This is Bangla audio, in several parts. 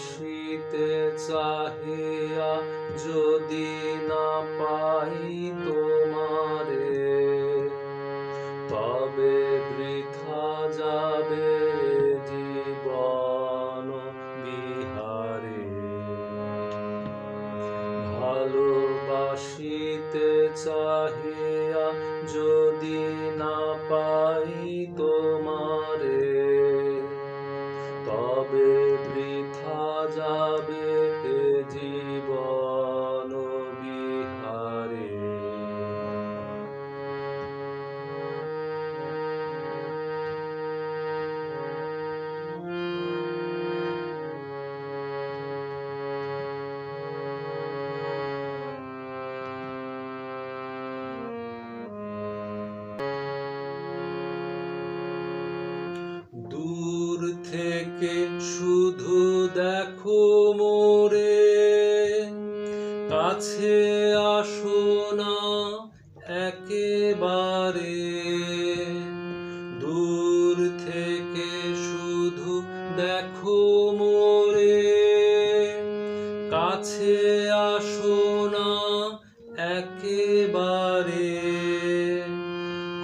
বাসিতে চাহিয়া যদি না পাই তোমারে, তবে বৃথা যাবে জীবন বিহারে। ভালোবাসিতে চাহিয়া যদি না পাই থেকে শুধু দেখো মোরে। কাছে আসো না একেবারে। দূর থেকে শুধু দেখো মোরে। কাছে আসো না একেবারে।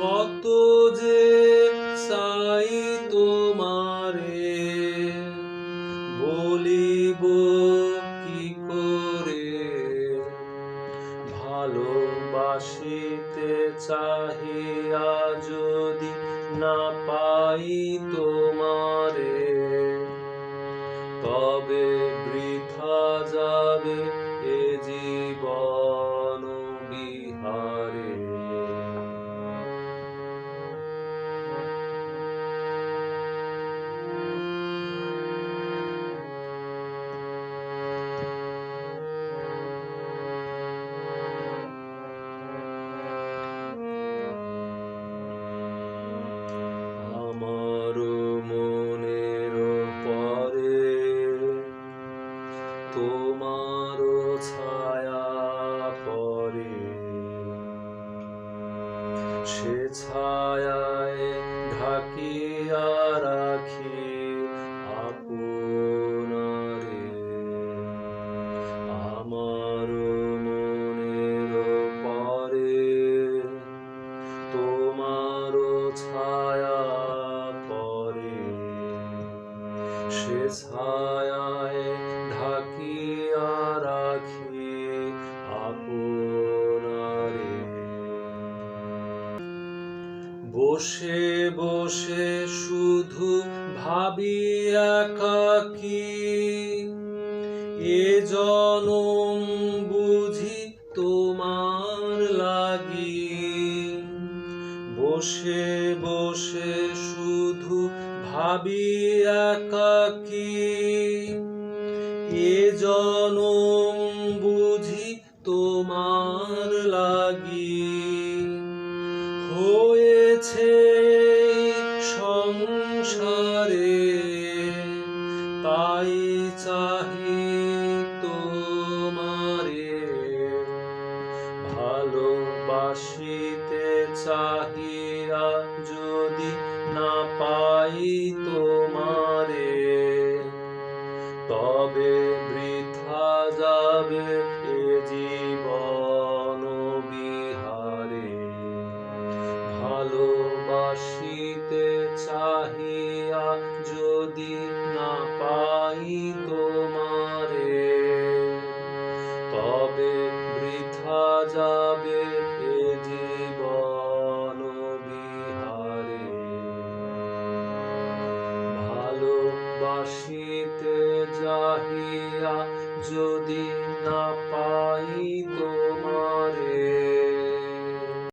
কত যে চাই চাহিয়া যদি না পাই তোমারে। তবে সে ছায়ায় ঢাকিয়া রাখি আপনারে আমার মনের পরে তোমার ছায়া পরে। সে ছায়ায় বসে বসে শুধু ভাবি একাকি এ জনম বুঝি তোমার লাগি। বসে বসে শুধু ভাবি একাকি এ জনম বুঝি তোমার লাগি। হয়েছে সংসারে। তাই চাহি তোমারে। ভালোবাসিতে চাহিয়া যদি না পাই তোমারে, তবে বৃথা যাবে এ জীবন। যাবে জীবন বিহারে। ভালোবাসিতে যাহিয়া যদি না পাই তোমারে